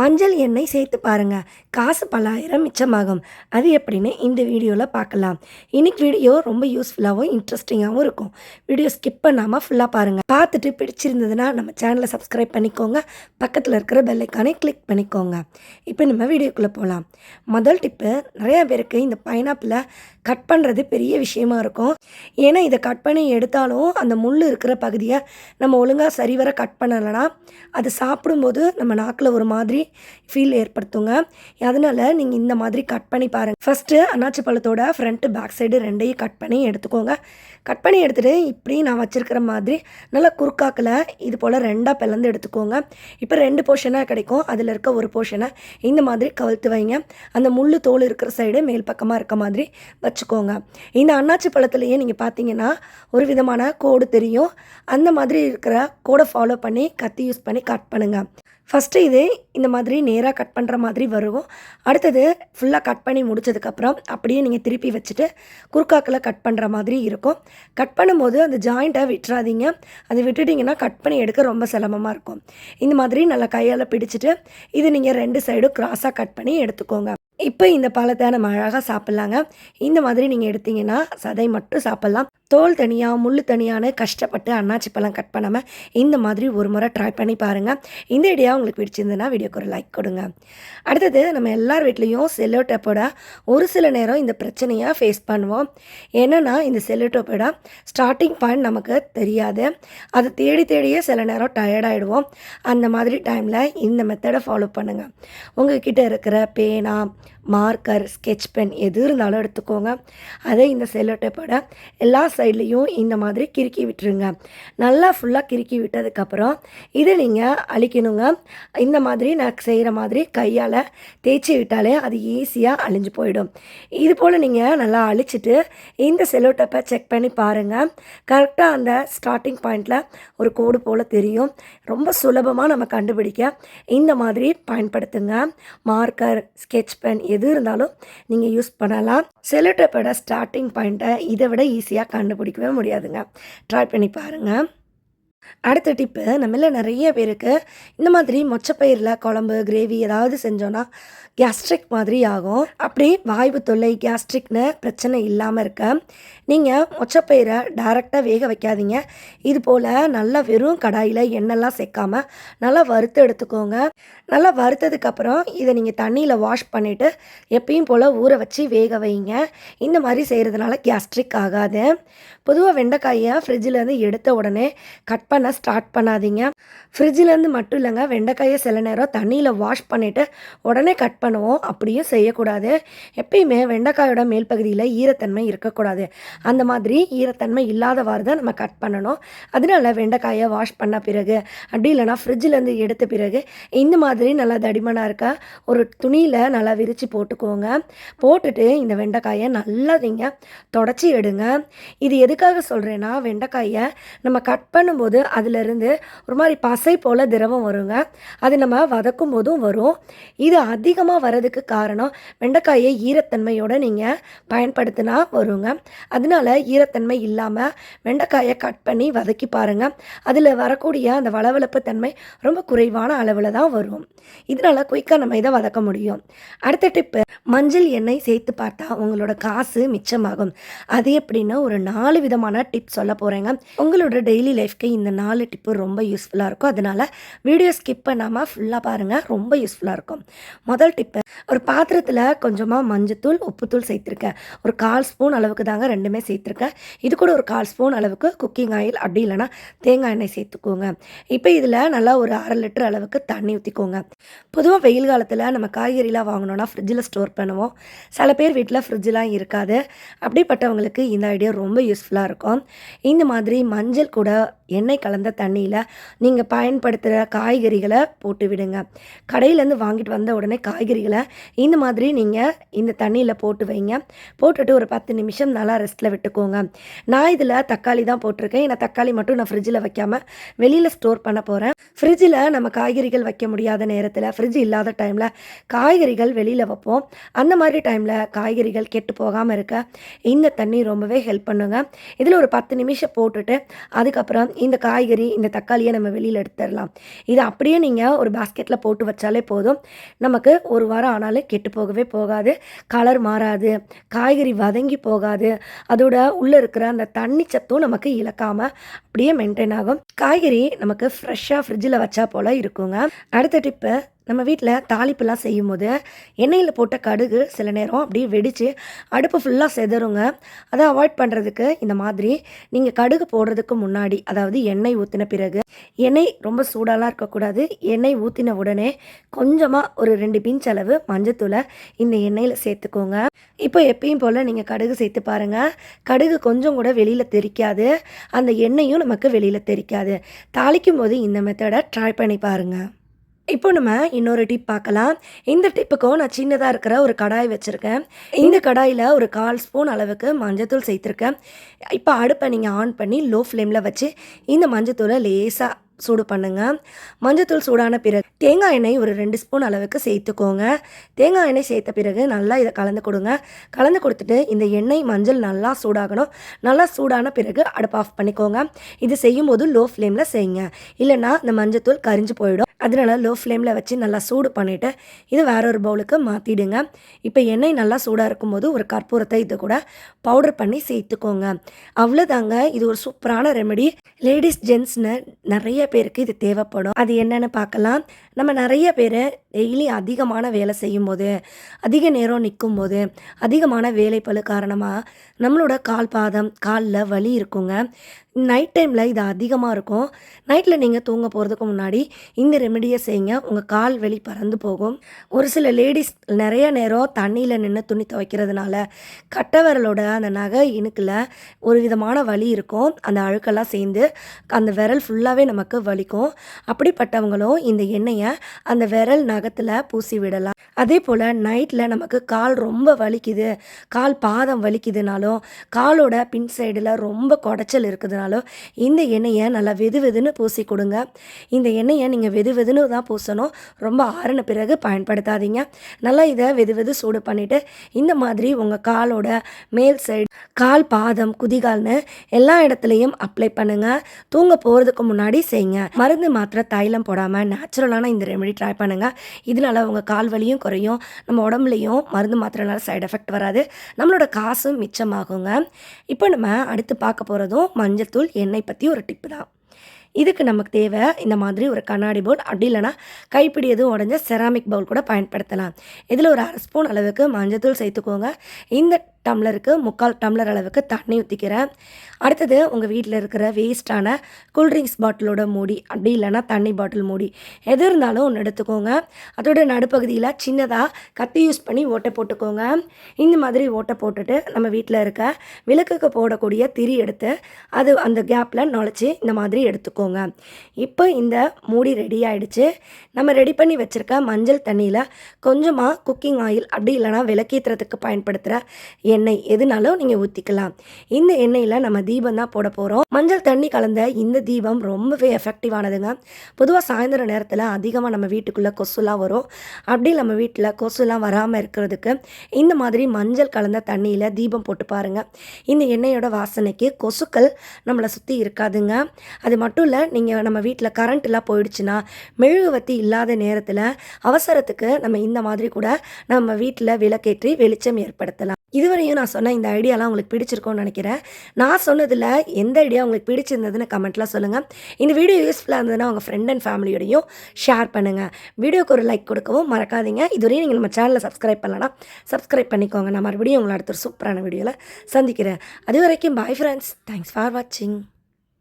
மஞ்சள் எண்ணெய் சேர்த்து பாருங்கள் காசு பல்லாயிரம் மிச்சமாகும். அது எப்படின்னு இந்த வீடியோவில் பார்க்கலாம். இன்னைக்கு வீடியோ ரொம்ப யூஸ்ஃபுல்லாகவும் இன்ட்ரெஸ்டிங்காகவும் இருக்கும். வீடியோ ஸ்கிப் பண்ணாமல் ஃபுல்லாக பாருங்கள் பார்த்துட்டு பிடிச்சிருந்ததுன்னா நம்ம சேனலை சப்ஸ்கிரைப் பண்ணிக்கோங்க. பக்கத்தில் இருக்கிற பெல்லைக்கானே கிளிக் பண்ணிக்கோங்க. இப்போ நம்ம வீடியோக்குள்ளே போகலாம் முதல் டிப்பு நிறையா பேருக்கு இந்த பைனாப்பிளை கட் பண்ணுறது பெரிய விஷயமா இருக்கும். ஏன்னா இதை கட் பண்ணி எடுத்தாலும் அந்த முள் இருக்கிற பகுதியை நம்ம ஒழுங்காக சரிவர கட் பண்ணலைன்னா அது சாப்பிடும்போது நம்ம நாக்கில் ஒரு மாதிரி ஃபீல் ஏற்படுத்துங்க. அதனால் நீங்கள் இந்த மாதிரி கட் பண்ணி பாருங்கள் ஃபஸ்ட்டு அன்னாச்சி பழத்தோட ஃப்ரண்ட்டு பேக் சைடு ரெண்டையும் கட் பண்ணி எடுத்துக்கோங்க. கட் பண்ணி எடுத்துகிட்டு இப்படி நான் வச்சுருக்கிற மாதிரி நல்லா குறுக்காக்கில் இது போல் ரெண்டாக பிளந்து எடுத்துக்கோங்க. இப்போ ரெண்டு போர்ஷனாக கிடைக்கும். அதில் இருக்க ஒரு போர்ஷனை இந்த மாதிரி கவிழ்த்து வைங்க. அந்த முள் தோல் இருக்கிற சைடு மேல் பக்கமாக இருக்க மாதிரி வச்சுக்கோங்க. இந்த அன்னாச்சி பழத்துலேயே நீங்கள் பார்த்தீங்கன்னா ஒரு விதமான கோடு தெரியும். அந்த மாதிரி இருக்கிற கோடை ஃபாலோ பண்ணி கத்தி யூஸ் பண்ணி கட் பண்ணுங்கள் ஃபஸ்ட்டு இது இந்த மாதிரி நேராக கட் பண்ணுற மாதிரி வரும். அடுத்தது ஃபுல்லாக கட் பண்ணி முடிச்சதுக்கப்புறம் அப்படியே நீங்கள் திருப்பி வச்சுட்டு குறுக்காக்கில் கட் பண்ணுற மாதிரி இருக்கும். கட் பண்ணும்போது அந்த ஜாயிண்ட்டை விட்டுறாதீங்க. அது விட்டுட்டிங்கன்னா கட் பண்ணி எடுக்க ரொம்ப சிரமமாக இருக்கும். இந்த மாதிரி நல்லா கையால் பிடிச்சிட்டு இது நீங்கள் ரெண்டு சைடும் கிராஸாக கட் பண்ணி எடுத்துக்கோங்க. இப்போ இந்த பழத்தை நம்ம அழகாக சாப்பிட்லாங்க. இந்த மாதிரி நீங்கள் எடுத்தீங்கன்னா சதை மட்டும் சாப்பிட்லாம். தோல் தனியாக முள் தனியான கஷ்டப்பட்டு அண்ணாச்சி பழம் கட் பண்ணாமல் இந்த மாதிரி ஒரு முறை ட்ரை பண்ணி பாருங்கள் இந்த ஐடியா உங்களுக்கு பிடிச்சிருந்ததுன்னா வீடியோக்கு ஒரு லைக் கொடுங்க. அடுத்தது நம்ம எல்லார் வீட்லேயும் செல்லோ டேப்போட ஒரு சில நேரம் இந்த பிரச்சனையை ஃபேஸ் பண்ணுவோம். என்னென்னா இந்த செல்லோ டேப்போட ஸ்டார்டிங் பாயிண்ட் நமக்கு தெரியாது. அதை தேடி தேடியே சில நேரம் டயர்டாகிடுவோம் அந்த மாதிரி டைமில் இந்த மெத்தடை ஃபாலோ பண்ணுங்கள் உங்ககிட்ட இருக்கிற பேனா மார்க்கர் ஸ்கெட்ச் பென் எது இருந்தாலும் எடுத்துக்கோங்க. அதை இந்த செல்லோ டேப்போட எல்லா சைட்லேயும் இந்த மாதிரி கிறுக்கி விட்டுருங்க. நல்லா ஃபுல்லாக கிறுக்கி விட்டதுக்கப்புறம் இதை நீங்கள் அழிக்கணுங்க. இந்த மாதிரி நான் செய்கிற மாதிரி கையால் தேய்ச்சி விட்டாலே அது ஈஸியாக அழிஞ்சு போயிடும். இது போல் நீங்கள் நல்லா அழிச்சிட்டு இந்த செல்லோ டேப்பை செக் பண்ணி பாருங்கள் கரெக்டாக அந்த ஸ்டார்டிங் பாயிண்டில் ஒரு கோடு போல் தெரியும். ரொம்ப சுலபமாக நம்ம கண்டுபிடிக்க இந்த மாதிரி பயன்படுத்துங்க. மார்க்கர் ஸ்கெட்ச் பென் எது இருந்தாலும் நீங்கள் யூஸ் பண்ணலாம். செலோடேப்போட ஸ்டார்டிங் பாயிண்ட்டை இதை விட ஈஸியாக கண்டுபிடிக்கவே முடியாதுங்க. ட்ரை பண்ணி பாருங்கள் அடுத்த டிப்பு நம்மள நிறைய பேருக்கு இந்த மாதிரி மொச்சப்பயிரில் குழம்பு கிரேவி ஏதாவது செஞ்சோன்னா கேஸ்ட்ரிக் மாதிரி ஆகும் அப்படி வாய்வு தொல்லை கேஸ்ட்ரிக்னு பிரச்சனை இல்லாமல் இருக்க. நீங்கள் மொச்சப்பயிரை டைரெக்டாக வேக வைக்காதீங்க. இது போல் நல்லா வெறும் கடாயில் எண்ணெய்லாம் சேர்க்காமல் நல்லா வறுத்து எடுத்துக்கோங்க. நல்லா வறுத்ததுக்கப்புறம் இதை நீங்கள் தண்ணியில் வாஷ் பண்ணிவிட்டு எப்பயும் போல் ஊற வச்சு வேக வைங்க. இந்த மாதிரி செய்கிறதுனால கேஸ்ட்ரிக் ஆகாது. பொதுவாக வெண்டைக்காயை ஃப்ரிட்ஜிலேருந்து எடுத்த உடனே கட் பண்ண ஸ்டார்ட் பண்ணாதீங்க. ஃப்ரிட்ஜிலேருந்து மட்டும் இல்லைங்க வெண்டைக்காயை சில நேரம் தண்ணியில் வாஷ் பண்ணிவிட்டு உடனே கட் பண்ணுவோம் அப்படியும் செய்யக்கூடாது. எப்பயுமே வெண்டைக்காயோட மேல் பகுதியில் ஈரத்தன்மை இருக்கக்கூடாது. அந்த மாதிரி ஈரத்தன்மை இல்லாதவாறு தான் நம்ம கட் பண்ணணும். அதனால வெண்டைக்காயை வாஷ் பண்ண பிறகு அப்படி இல்லைனா ஃப்ரிட்ஜிலேருந்து எடுத்த பிறகு இந்த மாதிரி நல்லா தடிமனாக இருக்க ஒரு துணியில் நல்லா விரித்து போட்டுக்கோங்க. போட்டுட்டு இந்த வெண்டைக்காயை நல்லா நீங்கள் தொடச்சி எடுங்க. இது எதுக்காக சொல்கிறேன்னா வெண்டைக்காயை நம்ம கட் பண்ணும்போது அதிலிருந்து ஒரு மாதிரி பசை போல் திரவம் வருங்க. அது நம்ம வதக்கும் போதும் வரும். இது அதிகமாக வரதுக்கு காரணம் வெண்டைக்காயை ஈரத்தன்மையோடு நீங்கள் பயன்படுத்தினா வருங்க. அதனால ஈரத்தன்மை இல்லாமல் வெண்டைக்காயை கட் பண்ணி வதக்கி பாருங்கள் அதில் வரக்கூடிய அந்த வளவளப்பு தன்மை ரொம்ப குறைவான அளவில் தான் வரும். இதனால் குயிக்காக நம்ம இதை வதக்க முடியும். அடுத்த டிப்பு மஞ்சள் எண்ணெய் சேர்த்து பார்த்தா உங்களோட காசு மிச்சமாகும். அது எப்படின்னா ஒரு நாலு விதமான டிப் சொல்ல போகிறேங்க உங்களோட டெய்லி லைஃப்க்கு இந்த நாலு டிப்பு ரொம்ப யூஸ்ஃபுல்லாக இருக்கும். அதனால் வீடியோ ஸ்கிப் பண்ணாமல் ஃபுல்லாக பாருங்கள் ரொம்ப யூஸ்ஃபுல்லாக இருக்கும். முதல் டிப் இப்போ ஒரு பாத்திரத்தில் கொஞ்சமாக மஞ்சத்தூள் உப்புத்தூள் சேர்த்துருக்கேன். ஒரு கால் ஸ்பூன் அளவுக்கு தாங்க ரெண்டுமே சேர்த்துருக்கேன். இது கூட ஒரு கால் ஸ்பூன் அளவுக்கு குக்கிங் ஆயில் அப்படி இல்லைன்னா தேங்காய் எண்ணெய் சேர்த்துக்கோங்க. இப்போ இதில் நல்லா ஒரு அரை லிட்டர் அளவுக்கு தண்ணி ஊற்றிக்கோங்க பொதுவாக வெயில் காலத்தில் நம்ம காய்கறிலாம் வாங்கினோன்னா ஃப்ரிட்ஜில் ஸ்டோர் பண்ணுவோம். சில பேர் வீட்டில் ஃப்ரிட்ஜெலாம் இருக்காது. அப்படிப்பட்டவங்களுக்கு இந்த ஐடியா ரொம்ப யூஸ்ஃபுல்லாக இருக்கும். இந்த மாதிரி மஞ்சள் கூட எண்ணெய் கலந்த தண்ணியில் நீங்கள் பயன்படுத்துகிற காய்கறிகளை போட்டு விடுங்க. கடையிலேருந்து வாங்கிட்டு வந்த உடனே காய்கறிகளை இந்த மாதிரி நீங்கள் இந்த தண்ணியில் போட்டு வைங்க. போட்டுட்டு ஒரு பத்து நிமிஷம் நல்லா ரெஸ்ட்டில் விட்டுக்கோங்க. நான் இதில் தக்காளி தான் போட்டிருக்கேன். ஏன்னா தக்காளி மட்டும் நான் ஃப்ரிட்ஜில் வைக்காமல் வெளியில் ஸ்டோர் பண்ண போகிறேன் ஃப்ரிட்ஜில் நம்ம காய்கறிகள் வைக்க முடியாத நேரத்தில் ஃப்ரிட்ஜ் இல்லாத டைமில் காய்கறிகள் வெளியில் வைப்போம். அந்த மாதிரி டைமில் காய்கறிகள் கெட்டு போகாமல் இருக்க இந்த தண்ணி ரொம்பவே ஹெல்ப் பண்ணுங்க. இதில் ஒரு பத்து நிமிஷம் போட்டுட்டு அதுக்கப்புறம் இந்த காய்கறி இந்த தக்காளியை நம்ம வெளியில் எடுத்துடலாம். இதை அப்படியே நீங்கள் ஒரு பாஸ்கெட்டில் போட்டு வச்சாலே போதும். நமக்கு ஒரு ஒரு வாரம் ஆனாலும் கெட்டு போகவே போகாது. கலர் மாறாது. காய்கறி வதங்கி போகாது. அதோட உள்ளே இருக்கிற அந்த தண்ணி சத்தும் நமக்கு இழக்காமல் அப்படியே மெயின்டைன் ஆகும். காய்கறி நமக்கு ஃப்ரெஷ்ஷாக ஃப்ரிட்ஜில் வச்சா போல் இருக்குங்க. அடுத்த டிப்பு நம்ம வீட்டில் தாளிப்புலாம் செய்யும்போது எண்ணெயில் போட்ட கடுகு சில நேரம் அப்படியே வெடித்து அடுப்பு ஃபுல்லாக செதறுங்க. அதை அவாய்ட் பண்ணுறதுக்கு இந்த மாதிரி நீங்கள் கடுகு போடுறதுக்கு முன்னாடி அதாவது எண்ணெய் ஊற்றின பிறகு எண்ணெய் ரொம்ப சூடாலாம் இருக்கக்கூடாது. எண்ணெய் ஊற்றின உடனே கொஞ்சமாக ஒரு ரெண்டு பிஞ்ச் அளவு மஞ்சத்தூளை இந்த எண்ணெயில் சேர்த்துக்கோங்க. இப்போ எப்பயும் போல் நீங்கள் கடுகு சேர்த்து பாருங்கள் கடுகு கொஞ்சம் கூட வெளியில் தெரிக்காது. அந்த எண்ணெயும் நமக்கு வெளியில் தெரிக்காது. தாளிக்கும் போது இந்த மெத்தடை ட்ரை பண்ணி பாருங்கள் இப்போ நம்ம இன்னொரு டிப் பார்க்கலாம். இந்த டிப்புக்கும் நான் சின்னதாக இருக்கிற ஒரு கடாய் வச்சுருக்கேன். இந்த கடாயில் ஒரு கால் ஸ்பூன் அளவுக்கு மஞ்சத்தூள் சேர்த்துருக்கேன். இப்போ அடுப்பை நீங்கள் ஆன் பண்ணி லோ ஃப்ளேமில் வச்சு இந்த மஞ்சத்தூளை லேசாக சூடு பண்ணுங்கள் மஞ்சத்தூள் சூடான பிறகு தேங்காய் எண்ணெய் ஒரு ரெண்டு ஸ்பூன் அளவுக்கு சேர்த்துக்கோங்க. தேங்காய் எண்ணெய் சேர்த்த பிறகு நல்லா இதை கலந்து கொடுங்க. கலந்து கொடுத்துட்டு இந்த எண்ணெய் மஞ்சள் நல்லா சூடாகணும். நல்லா சூடான பிறகு அடுப்பு ஆஃப் பண்ணிக்கோங்க. இது செய்யும்போது லோ ஃப்ளேமில் செய்யுங்க. இல்லைன்னா இந்த மஞ்சத்தூள் கரிஞ்சு போயிடும். அதனால லோ ஃப்ளேமில் வச்சு நல்லா சூடு பண்ணிவிட்டு இது வேற ஒரு பவுலுக்கு மாற்றிடுங்க இப்போ எண்ணெய் நல்லா சூடாக இருக்கும்போது ஒரு கற்பூரத்தை இது கூட பவுடர் பண்ணி சேர்த்துக்கோங்க. அவ்வளோதாங்க இது ஒரு சூப்பரான ரெமெடி லேடிஸ் ஜென்ட்ஸ்னு நிறைய பேருக்கு இது தேவைப்படும். அது என்னன்னு பார்க்கலாம். நம்ம நிறைய பேர் டெய்லி அதிகமான வேலை செய்யும்போது அதிக நேரம் நிற்கும் போது அதிகமான வேலைப்பளு காரணமாக நம்மளோட கால் பாதம் காலில் வலி இருக்குங்க. நைட் டைமில் இது அதிகமாக இருக்கும். நைட்டில் நீங்கள் தூங்க போகிறதுக்கு முன்னாடி இந்த ரெமெடியை செய்யுங்க. உங்கள் கால் வெளி பறந்து போகும். ஒரு சில லேடிஸ் நிறைய நேரம் தண்ணியில் நின்று துணி துவைக்கிறதுனால கட்டை விரலோட அந்த நகை இணுக்கில் ஒரு விதமான வலி இருக்கும். அந்த அழுக்கெல்லாம் சேர்ந்து அந்த விரல் ஃபுல்லாகவே நமக்கு வலிக்கும். அப்படிப்பட்டவங்களும் இந்த எண்ணெயை அந்த விரல் நகத்தில் பூசி விடலாம். அதே போல் நைட்டில் நமக்கு கால் ரொம்ப வலிக்குது. கால் பாதம் வலிக்குதுனாலும் காலோட பின் சைடில் ரொம்ப குடைச்சல் இருக்குதுனாலும் இந்த எண்ணெயை நல்லா வெது வெதுன்னு பூசி கொடுங்க. இந்த எண்ணெயை நீங்கள் வெது வெதுன்னு தான் பூசணும். ரொம்ப ஆறின பிறகு பயன்படுத்தாதீங்க. நல்லா இதை வெது வெது சூடு பண்ணிவிட்டு இந்த மாதிரி உங்கள் காலோட மேல் சைடு கால் பாதம் குதிகால்னு எல்லா இடத்துலையும் அப்ளை பண்ணுங்கள் தூங்க போகிறதுக்கு முன்னாடி செய்யுங்க. மருந்து மாத்திரை தைலம் போடாமல் நேச்சுரலான இந்த ரெமெடி ட்ரை பண்ணுங்கள் இதனால உங்கள் கால் வலியும் குறையும். நம்ம உடம்புலையும் மருந்து மாத்திரைனால சைடு எஃபெக்ட் வராது. நம்மளோட காசும் மிச்சமாகுங்க. இப்போ நம்ம அடுத்து பார்க்க போகிறதும் மஞ்சத்தூள் எண்ணெய் பற்றி ஒரு டிப்பு தான். இதுக்கு நமக்கு தேவை இந்த மாதிரி ஒரு கண்ணாடி பவுல் அப்படி இல்லைனா கைப்பிடி எதுவும் உடஞ்ச செராமிக் பவுல் கூட பயன்படுத்தலாம். இதில் ஒரு அரை ஸ்பூன் அளவுக்கு மஞ்சத்தூள் சேர்த்துக்கோங்க. இந்த டம்ளருக்கு முக்கால் டம்ளர் அளவுக்கு தண்ணி ஊற்றிக்கிறேன் அடுத்தது உங்கள் வீட்டில் இருக்கிற வேஸ்ட்டான கூல்ட்ரிங்க்ஸ் பாட்டிலோட மூடி அப்படி இல்லைன்னா தண்ணி பாட்டில் மூடி. எது இருந்தாலும் ஒன்று எடுத்துக்கோங்க. அதோட நடுப்பகுதியில் சின்னதாக கத்தி யூஸ் பண்ணி ஓட்டை போட்டுக்கோங்க. இந்த மாதிரி ஓட்டை போட்டுட்டு நம்ம வீட்டில் இருக்க விளக்குக்கு போடக்கூடிய திரி எடுத்து அது அந்த கேப்பில் நுழைச்சி இந்த மாதிரி எடுத்துக்கோங்க. இப்போ இந்த மூடி ரெடி ஆகிடுச்சு நம்ம ரெடி பண்ணி வச்சுருக்க மஞ்சள் தண்ணியில் கொஞ்சமாக குக்கிங் ஆயில் அப்படி இல்லைனா விளக்கேற்றுறதுக்கு பயன்படுத்துகிற எண்ணெய் எதுனாலும் நீங்கள் ஊற்றிக்கலாம் இந்த எண்ணெயில் நம்ம தீபம் தான் போட போகிறோம் மஞ்சள் தண்ணி கலந்த இந்த தீபம் ரொம்பவே எஃபெக்டிவானதுங்க பொதுவாக சாயந்தரம் நேரத்தில் அதிகமாக நம்ம வீட்டுக்குள்ளே கொசுலாம் வரும். அப்படி நம்ம வீட்டில் கொசுலாம் வராமல் இருக்கிறதுக்கு இந்த மாதிரி மஞ்சள் கலந்த தண்ணியில் தீபம் போட்டு பாருங்கள் இந்த எண்ணெயோட வாசனைக்கு கொசுக்கள் நம்மளை சுற்றி இருக்காதுங்க. அது மட்டும் இல்லை நீங்கள் நம்ம வீட்டில் கரண்ட்லாம் போயிடுச்சுன்னா மெழுகுவத்தி இல்லாத நேரத்தில் அவசரத்துக்கு நம்ம இந்த மாதிரி கூட நம்ம வீட்டில் விளக்கேற்றி வெளிச்சம் ஏற்படுத்தலாம். இதுவரையும் நான் சொன்ன இந்த ஐடியாலாம் உங்களுக்கு பிடிச்சிருக்கோன்னு நினைக்கிறேன். நான் சொன்னதில் எந்த ஐடியா உங்களுக்கு பிடிச்சிருந்ததுன்னு கமெண்ட்டில் சொல்லுங்கள் இந்த வீடியோ யூஸ்ஃபுல்லாக இருந்ததுன்னா உங்கள் ஃப்ரெண்ட் அண்ட் ஃபேமிலியோடையும் ஷேர் பண்ணுங்கள் வீடியோக்கு ஒரு லைக் கொடுக்கவும் மறக்காதீங்க. இதுவரையும் நீங்கள் நம்ம சேனலில் சப்ஸ்கிரைப் பண்ணலாம் சப்ஸ்கிரைப் பண்ணிக்கோங்க. நான் மறுபடியும் உங்களை அடுத்த ஒரு சூப்பரான வீடியோவில் சந்திக்கிறேன். அது வரைக்கும் பாய் ஃப்ரெண்ட்ஸ் தேங்க்ஸ் ஃபார் வாட்சிங்